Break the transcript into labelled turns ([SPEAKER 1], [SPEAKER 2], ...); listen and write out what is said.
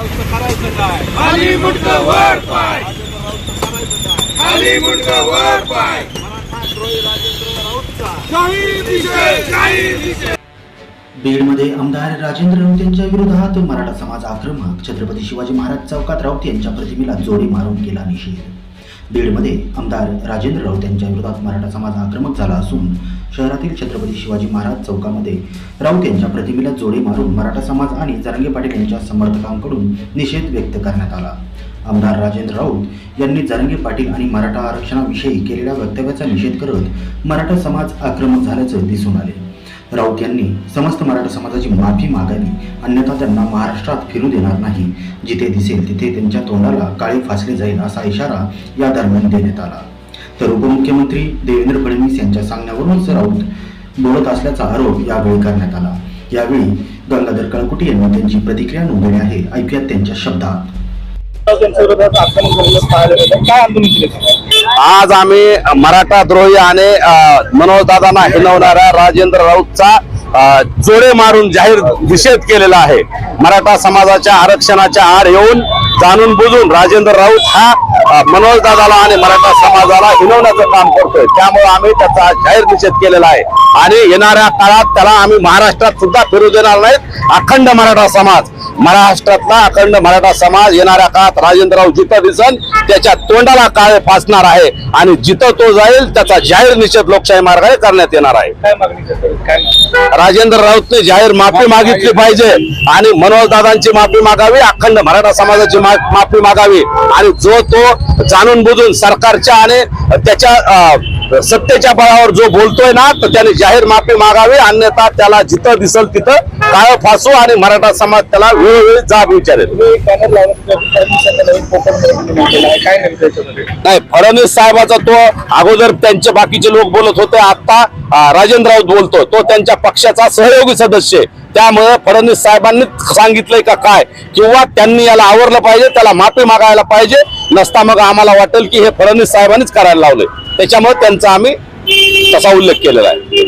[SPEAKER 1] करायचं काय?
[SPEAKER 2] खाली मुंडक वर पाय. खाली मुंडक वर पाय.
[SPEAKER 3] बीडमध्ये आमदार राजेंद्र राऊत यांच्या विरोधात मराठा समाज आक्रमक छत्रपती शिवाजी महाराज चौकात राऊत यांच्या प्रतिमेला जोडी मारून केला निषेध. बीडमध्ये आमदार राजेंद्र राऊत यांच्या विरोधात मराठा समाज आक्रमक झाला असून शहरातील छत्रपती शिवाजी महाराज चौकामध्ये राऊत यांच्या प्रतिमेला जोडे मारून मराठा समाज आणि जरांगे पाटील यांच्या समर्थकांकडून निषेध व्यक्त करण्यात आला. आमदार राजेंद्र राऊत यांनी जरांगे पाटील आणि मराठा आरक्षणाविषयी केलेल्या वक्तव्याचा निषेध करत मराठा समाज आक्रमक झाल्याचं दिसून आले. राऊत यांनी समस्त मराठा समाजाची माफी मागावी. अन्यथा त्यांना महाराष्ट्रात फिरू देणार नाही. जिथे दिसेल तिथे त्यांच्या तोंडाला काळी फासले जाईल असा इशारा या दरम्यान देण्यात आला. तर उपमुख्यमंत्री देवेंद्र फडणवीस यांच्या सांगण्यावरूनच राऊत बोलत असल्याचा आरोप यावेळी करण्यात आला. यावेळी गंगाधर कळकुटी यांनी त्यांची प्रतिक्रिया नोंदवली आहे. ऐकूयात त्यांच्या शब्दात.
[SPEAKER 4] आज आम्ही मराठा द्रोही आणि मनोजदादांना हिनवणाऱ्या राजेंद्र राऊतचा जोडे मारून जाहीर निषेध केलेला आहे. मराठा समाजाच्या आरक्षणाच्या आड येऊन जाणून बुजून राजेंद्र राऊत हा मनोजदादाला आणि मराठा समाजाला हिनवण्याचं काम करतोय. त्यामुळे आम्ही त्याचा जाहीर निषेध केलेला आहे. आणि येणाऱ्या काळात त्याला आम्ही महाराष्ट्रात सुद्धा फिरू देणार नाहीत. अखंड मराठा समाज. महाराष्ट्रातला अखंड मराठा समाज येणाऱ्या काळात राजेंद्रराव जिथं दिसन त्याच्या तोंडाला काळे फासणार आहे. आणि जिथं तो जाईल त्याचा जाहीर निषेध लोकशाही मार्गाने करण्यात येणार आहे. राजेंद्र राऊतने जाहीर माफी मागितली पाहिजे. आणि मनोज दादांची माफी मागावी अखंड मराठा समाजाची माफी मागावी. आणि जो तो जाणून बुजून सरकारच्या आणि त्याच्या सत्तेच्या बळावर जो बोलतोय ना तर त्याने जाहीर माफी मागावी अन्यथा त्याला जिथं दिसल तिथं काळ फासू आणि मराठा समाज त्याला वेळोवेळी जाब विचारेल. नाही फडणवीस साहेबाचा तो अगोदर त्यांचे बाकीचे लोक बोलत होते आता राजेंद्र राऊत बोलतो तो त्यांच्या पक्षाचा सहयोगी सदस्य आहे. त्यामुळे फडणवीस साहेबांनी सांगितलंय का काय? किंवा त्यांनी याला आवरलं पाहिजे त्याला माफी मागायला पाहिजे नसता मग आम्हाला वाटेल की हे फडणवीस साहेबांनीच करायला लावलंय. त्याच्यामुळे त्यांचा आम्ही तसा उल्लेख केलेला आहे.